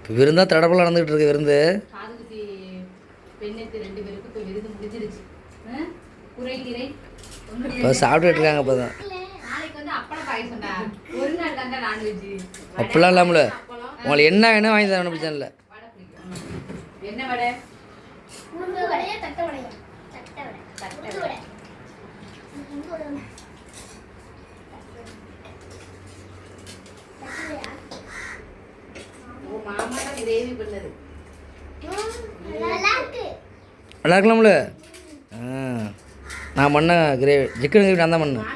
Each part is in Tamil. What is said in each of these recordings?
இப்போ விருந்தா தடப்பெல்லாம் நடந்துகிட்டு இருக்கு விருந்து. இப்போ சாப்பிட்டுட்டு இருக்காங்க இப்போ தான் நாளைக்கு வந்து அப்பளம் பாயசம்டா ஒரு நாள் தாண்டா நான்வெஜ் அப்படிலாம் இல்லாமல உங்களுக்கு என்ன வேணும் வாங்கி தரணும் பிரச்சனை இல்லை வடை பிடிக்கும் என்ன வடை உளுந்து வடையா தட்டை வடையா தட்டை வடை தட்டை உளுந்து வடை உளுந்து வடை தட்டை வடையா? ஓ மாமா தான் கிரேவி பண்ணது ம், நல்லா இருக்கு நல்லா இருக்கலாம்ல ஆ. நான் பண்ண கிரேவி சிக்கன் கிரேவி நான் தான் பண்ணேன்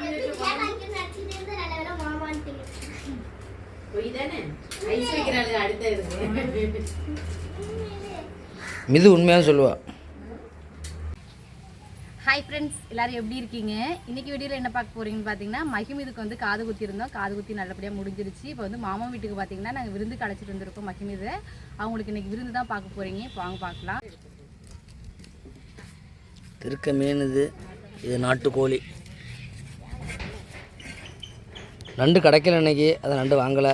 மிது உண்மையாக சொல்லுவா. ஹாய் ஃப்ரெண்ட்ஸ் எல்லாரும் எப்படி இருக்கீங்க? இன்னைக்கு வீடியோவில் என்ன பார்க்க போறீங்கன்னு பார்த்தீங்கன்னா மகிமிதுக்கு வந்து காது குத்தி இருந்தோம் காது குத்தி நல்லபடியாக முடிஞ்சிருச்சு. இப்போ வந்து மாமா வீட்டுக்கு பார்த்தீங்கன்னா நாங்கள் விருந்து கழிச்சிட்டு வந்திருக்கோம் மகிமிதை அவங்களுக்கு இன்னைக்கு விருந்து தான் பார்க்க போறீங்க. இப்போ வாங்க பார்க்கலாம். திருக்க மீன் இது இது நாட்டுக்கோழி நண்டு கிடைக்கல இன்றைக்கி அதை நண்டு வாங்கலை.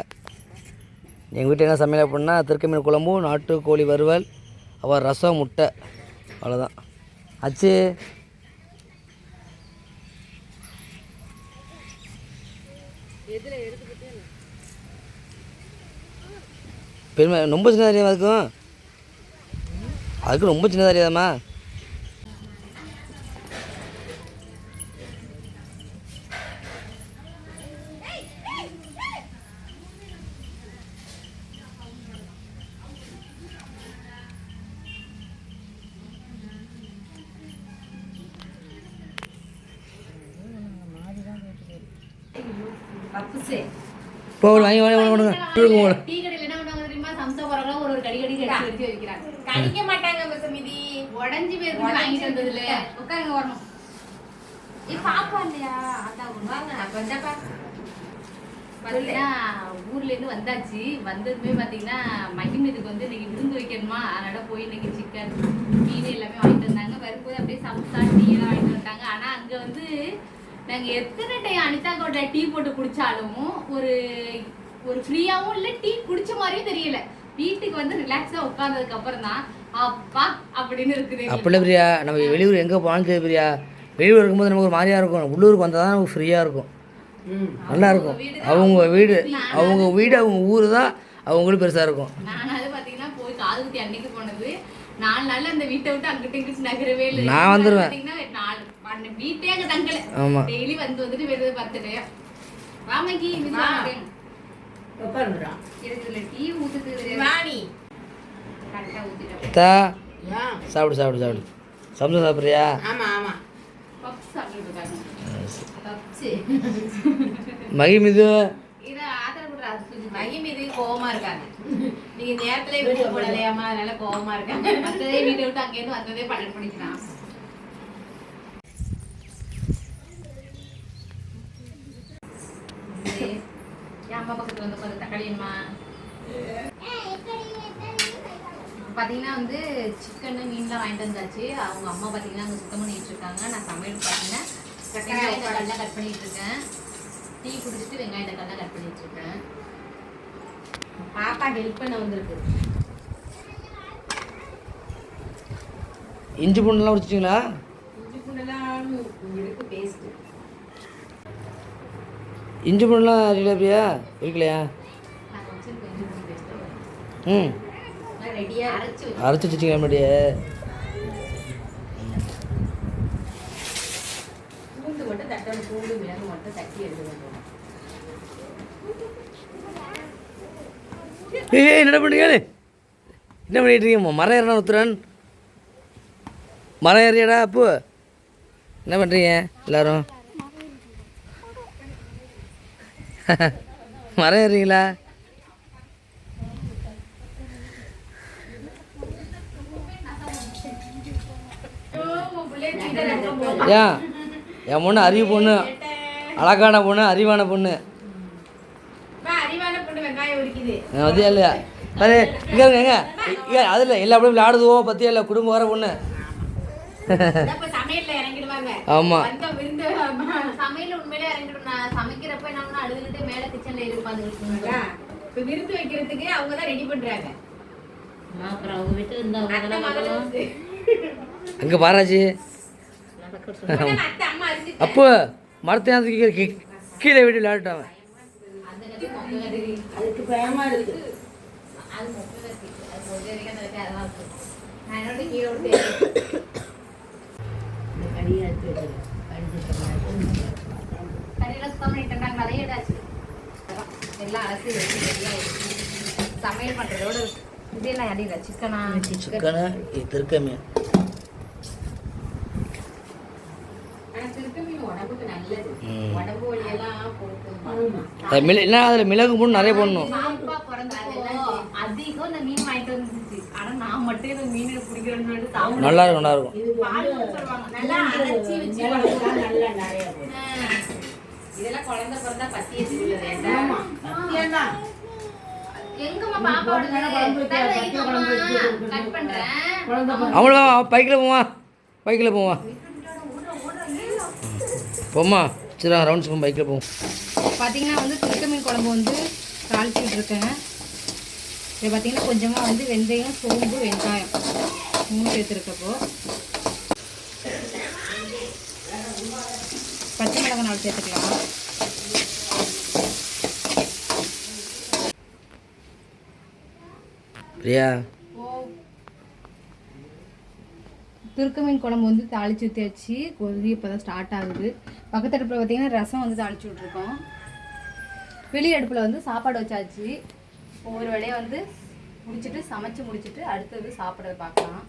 எங்கள் வீட்டில் என்ன சமையல் அப்படின்னா திருக்க மீன் குழம்பும் நாட்டுக்கோழி வறுவல் அவள் ரசம் முட்டை. அவ்வளோதான் அச்சு. பெருமை ரொம்ப சின்னதாக இருக்கும் அதுக்கும்? அதுக்கு ரொம்ப சின்னதாக தெரியாதாம்மா பப்புசே. போ வாங்கி வாங்கி வாங்கி வாங்க கொடுங்க டீ கடையில் என்ன பண்ணுவாங்க தெரியுமா? சம்சா போறவங்க ஒரு ஒரு கடி கடி கடிச்சு எடுத்து வைக்கிறாங்க. கடிக்க மாட்டாங்க மிஸ் மீதி. உடஞ்சி போய் வாங்கிட்டு வந்ததுல. உட்காருங்க வரணும் ஏ பாப்பா இல்லையா? அதான் வாங்க வந்தாப்பா பார்த்தீங்கன்னா ஊர்ல இருந்து வந்தாச்சு. வந்ததுமே பார்த்தீங்கன்னா மகிமதுக்கு வந்து இன்னைக்கு விருந்து வைக்கணுமா? அதனால போய் இன்னைக்கு சிக்கன் மீன் எல்லாமே வாங்கிட்டு வந்தாங்க. வரும்போது அப்படியே சம்சா டீ எல்லாம் வாங்கிட்டு வந்தாங்க ஆனா அங்க வந்து நாங்க எத்தனை டைம் அனிதா கோட்டை டீ போட்டு குடிச்சாலும் ஒரு ஒரு ஃப்ரீயாவும் இல்ல டீ குடிச்ச மாதிரியும் தெரியல. வீட்டுக்கு வந்து ரிலாக்ஸா உட்கார்ந்ததுக்கு அப்புறம் தான் அப்பா அப்படின்னு இருக்குது அப்படி பிரியா நம்ம வெளியூர் எங்கே போனாலும் சரி பிரியா. வெளியூர் இருக்கும்போது நமக்கு ஒரு மாதிரியாக இருக்கும். உள்ளூருக்கு வந்தால் தான் நமக்கு ஃப்ரீயாக இருக்கும். நல்லா இருக்கும். அவங்க வீடு அவங்க வீடு அவங்க ஊர் தான் அவங்களும் பெருசாக இருக்கும். நானாவது பாத்தீங்கன்னா போய் காது குத்தி அன்னைக்கு போனது. நாலு நாள்ல அந்த வீட்டை விட்டு அங்கிட்டு இங்கிட்டு நகரவே இல்லை. நான் வந்துருவேன். பாத்தீங்கன்னா நாலு அந்த வீட்டே அங்க தங்கல. ஆமாம் டெய்லி வந்து வந்துட்டு வருது பத்து வாமக்கி உட்காருங்கடா. இதுல டீ ஊத்துது. வாணி. கரெக்டா ஊத்திட்டேன் தா ஆ, சாப்பிடு சாப்பிடு சாப்பிடு. சம்சா சாப்பிட்றியா? ஆமா ஆமா. பப்ஸ் சாப்பிட்டு இருக்காங்க. பப்ஸ். மகிம் இது கோவமா இருக்காங்க. நீங்க நேரத்துல வீட்டு போடலையாமா அதனால கோவமா இருக்காங்க. வந்ததே வீட்டை விட்டு அங்கேருந்து வந்ததே பன்னெண்டு மணிக்கு அம்மா பக்கத்துல வந்து பாரு தக்காளி அம்மா. பார்த்தீங்கன்னா வந்து சிக்கன் மீன்லாம் வாங்கிட்டு வந்தாச்சு. அவங்க அம்மா பார்த்தீங்கன்னா அங்கே சுத்தம் பண்ணிட்டு இருக்காங்க. நான் சமையல் பார்த்தீங்கன்னா வெங்காயம் தக்காளிலாம் கட் பண்ணிட்டு இருக்கேன். டீ குடிச்சிட்டு வெங்காயம் தக்காளிலாம் கட் பண்ணிட்டு இருக்கேன். பாப்பா ஹெல்ப் பண்ண வந்திருக்கு. இஞ்சி பூண்டுலாம் உடிச்சிட்டிங்களா இஞ்சி பூண்டெல்லாம் இருக்கு பேஸ்ட் இஞ்சி பூண்டுலாம் பிரியா இருக்கலையா. ம். அரைச்சி வச்சு அரைச்சி வச்சுக்கலாம் முன்னாடியே ஏய் என்ன பண்ணுறீங்க என்ன பண்ணிட்டு இருக்கீங்க மரம் ஏறினா உத்துறன். மரம் ஏறியாடா அப்பு என்ன பண்ணுறீங்க எல்லாரும்? மரம் ஏறுறீங்களா ஏன் என் பொண்ணு அறிவு பொண்ணு அழகான பொண்ணு அறிவான பொண்ணு. மதியம் இல்லையா? அது இங்கே எங்க அதில் எல்லா பிள்ளைங்களும் ஆடுதுவோ பற்றியா இல்லை குடும்பம் வர பொண்ணு. விருந்து சமையல் உண்மையிலே இறங்கிடும். நான் சமைக்கிறப்ப என்ன பண்ணா அழுதுகிட்டு மேல கிச்சன்ல இருப்பாங்க இப்ப விருந்து வைக்கிறதுக்கு அவங்க தான் ரெடி பண்றாங்க. அப்புறம் அவங்க வீட்டு இருந்தவங்க அங்கே அரிசி அப்போ மரத்தை கீழே கீழே விட்டு விளையாட்டாங்க அதுக்கு பயமா இருக்கு. அது முப்பது அது வரைக்கும் அதெல்லாம் இருக்கும். நான் என்னோட கீழே கறியெல்லாம் சுத்தம் நிறைய இடாச்சு எல்லாம் அலசி சமையல் பண்ணுறதோட இது என்ன அடியில சிக்கனா சிக்கனு திருக்க மீன் அதில் மிளகு போட்டு நிறைய போடணும். அதிகம் இந்த மீன் வாங்கிட்டு வந்துச்சு ஆனா நான் மட்டும் மீன் நல்லா இருக்கும் நல்லா இருக்கும். இதெல்லாம் குழந்தை பிறந்தா பைக்கில் போவா பைக்கில் போவா போம்மா சரி ரவுண்ட்ஸ் போகும் பைக்கில் போவோம். பார்த்தீங்கன்னா வந்து திருக்க மீன் குழம்பு வந்து தாளிச்சிட்டு இருக்கேன். இது பார்த்தீங்கன்னா கொஞ்சமாக வந்து வெந்தயம் சோம்பு வெங்காயம். மூணு சேர்த்துருக்கப்போ. பச்சை மிளகாய் நாலு சேர்த்துக்கலாம். பிரியா. திருக்க மீன் குழம்பு வந்து தாளிச்சு ஊற்றியாச்சு கொதி இப்போ தான் ஸ்டார்ட் ஆகுது. பக்கத்து அடுப்பில் பார்த்தீங்கன்னா ரசம் வந்து தாளிச்சு விட்ருக்கோம் வெளி அடுப்பில் வந்து சாப்பாடு வச்சாச்சு. ஒவ்வொரு வேலையை வந்து முடிச்சிட்டு சமைச்சு முடிச்சிட்டு அடுத்தது சாப்பிட்றத பார்க்கலாம்.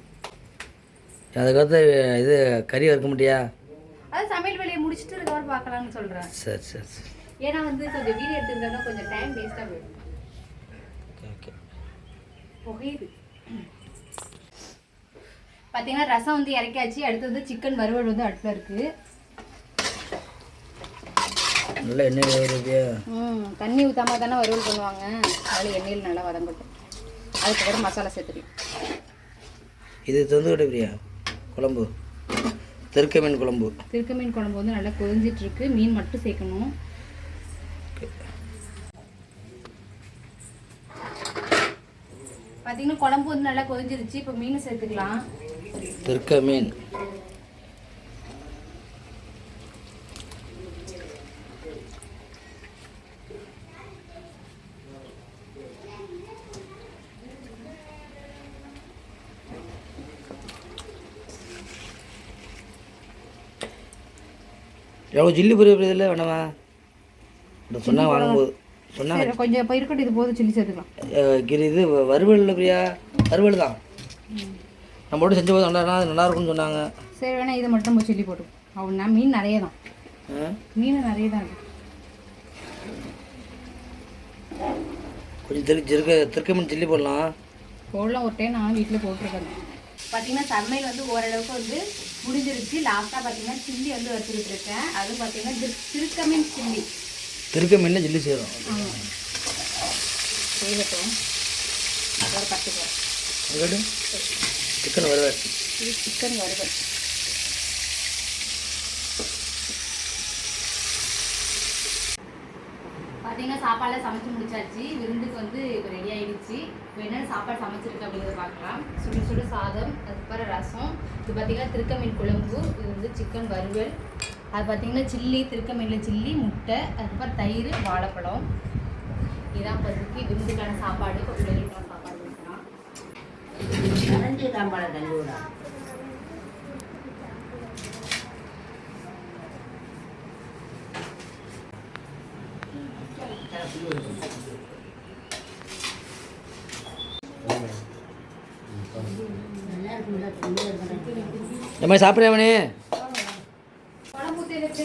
அதுக்கடுத்து இது கறி வறுக்க முடியா அது சமையல் வேலையை முடிச்சுட்டு அதுக்கப்புறம் பார்க்கலாம்னு சொல்கிறேன் சரி சரி சரி. ஏன்னா வந்து கொஞ்சம் வீடியோ எடுத்துருந்தோம்னா கொஞ்சம் டைம் வேஸ்ட்டாக போயிடும். ஓகே புகையுது பார்த்தீங்கன்னா ரசம் வந்து இறக்கியாச்சு. அடுத்தது சிக்கன் வறுவல் வந்து அடுப்பில் இருக்குது நல்ல எண்ணெய் வருது ம் தண்ணி ஊற்றாம தானே வறுவல் பண்ணுவாங்க. அதில் எண்ணெயில் நல்லா வதங்கட்டும். அதுக்கப்புறம் மசாலா சேர்த்துக்கலாம். இது தந்துக்கிட்ட பிரியா? குழம்பு. தெற்க மீன் குழம்பு. திருக்க மீன் குழம்பு வந்து நல்லா கொதிஞ்சிட்டு இருக்கு மீன் மட்டும் சேர்க்கணும். பார்த்தீங்கன்னா குழம்பு வந்து நல்லா கொதிஞ்சிருச்சு. இப்போ மீன் சேர்த்துக்கலாம். தெற்க மீன். எவ்வளோ ஜில்லி பொரிய இல்லை வேணாமா இந்த சொன்னாங்க வாங்கும்போது சொன்னாங்க கொஞ்சம் இப்போ இருக்கட்டும் இது போதும் சில்லி சேர்த்துக்கலாம். கிரி இது வறுவல் இல்லை பிரியா? வறுவல் தான். நம்ம மட்டும் செஞ்ச போது நல்லா நல்லா இருக்கும்னு சொன்னாங்க. சரி வேணா இதை மட்டும் நம்ம சில்லி போட்டு அவ்வளோனா மீன் நிறைய தான்? மீன் நிறைய தான் இருக்கு. கொஞ்சம் திரு திருக்க திருக்க மீன் சில்லி போடலாம். போடலாம் ஒரு டைம் நான் வீட்டில் போட்டிருக்கேன். பார்த்தீங்கன்னா சமையல் வந்து ஓரளவுக்கு வந்து முடிஞ்சிருச்சு. லாஸ்ட்டாக பார்த்தீங்கன்னா சில்லி வந்து வச்சுக்கிட்டு இருக்கேன் அது பார்த்தீங்கன்னா திரு திருக்க மீன் சில்லி திருக்க மீனில் சில்லி செய்கிறோம் ஆமாம் செய்யட்டும் ஒரு பத்து பேர் சிக்கன் வறுவல் சிக்கன் வறுவல் பார்த்தீங்கன்னா சாப்பாடுலாம் சமைச்சு முடிச்சாச்சு. விருந்துக்கு வந்து இப்போ ரெடி ஆயிடுச்சு. என்னென்ன சாப்பாடு சமைச்சிருக்கு அப்படிங்கிறத பார்க்கலாம். சுடு சுடு சாதம் அதுக்கப்புறம் ரசம். இது பார்த்தீங்கன்னா திருக்க மீன் குழம்பு இது வந்து சிக்கன் வறுவல். அது பார்த்தீங்கன்னா சில்லி திருக்க மீனில் சில்லி முட்டை அதுக்கப்புறம் தயிர் வாழைப்பழம். இதான் இப்போதைக்கு விருந்துக்கான சாப்பாடு. இப்போ பிள்ளைகளுக்கான சாப்பாடு கொடுக்கலாம் கரைஞ்சி தாம்பாளம் தள்ளி விடா இந்த மாதிரி சாப்பிட்றியா மணி குழம்பு ஊற்றி எடுத்து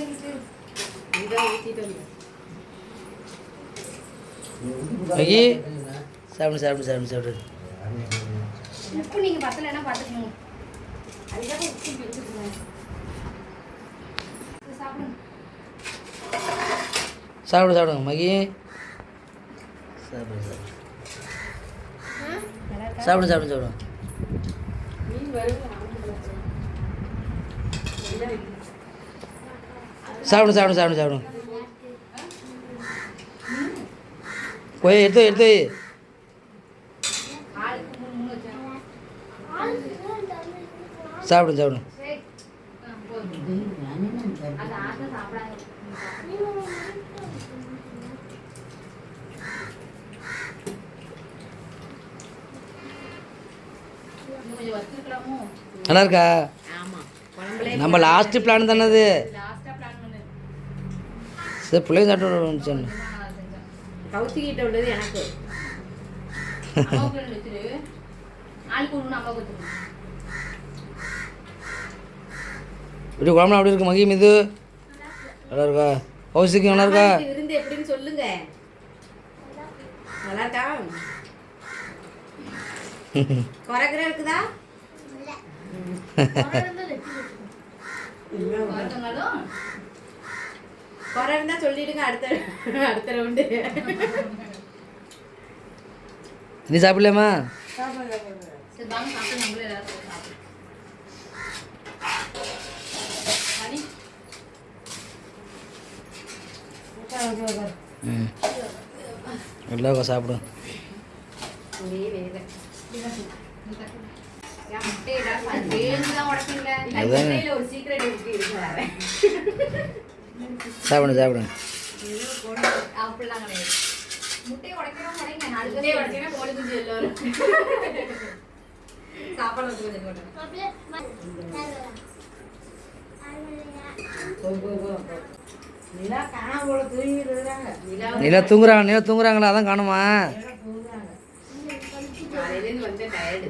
மகி சாப்பிடு சாப்பிடு சாப்பிடு சாப்பிடு. உப்பு நீங்கள் பத்தலைன்னா பார்த்துக்கணும் அதுக்காக உப்பு சாப்பிடுங்க சாப்பிடு சாப்பிடுங்க மகி. சாப்பிடு சாப்பிடு சாப்பிடு. சாப்பிடு சாப்பிடு சாப்பிடு சாப்பிடு. போய் எடுத்து எடுத்து சாப்பிடு சாப்பிடு மூணு மூணு வச்சாங்க சாப்பிடுங்க சாப்பிடுங்க அது ஆசை சாப்பிடாங்க இன்னும் கொஞ்சம் வச்சிருக்கலாமோ நல்லா இருக்கா? நம்ம லாஸ்ட்டு பிளான் தானே அது? லாஸ்டா பிளான் பண்ணு சரி பிள்ளைங்க சாப்பிட்டு உள்ளது எனக்கு. வச்சிரு. இப்படி குழம்புலாம் அப்படி இருக்கு மகிம் இது நல்லா இருக்கா? கௌசிக்கு நல்லா இருக்கா? விருந்து எப்படின்னு சொல்லுங்க. நல்லா இருக்கா குறைக்கிற இருக்குதா? குறை இருந்தா சொல்லிடுங்க அடுத்த அடுத்த ரவுண்டு நீ சாப்பிடலாமா சரி வாங்க சாப்பிடுங்க சாப்பிடுங்க நிலா தூங்குறாங்க நிலா தூங்குறாங்களா அதான் காணுமா? காலையிலேருந்து வந்து டயர்டு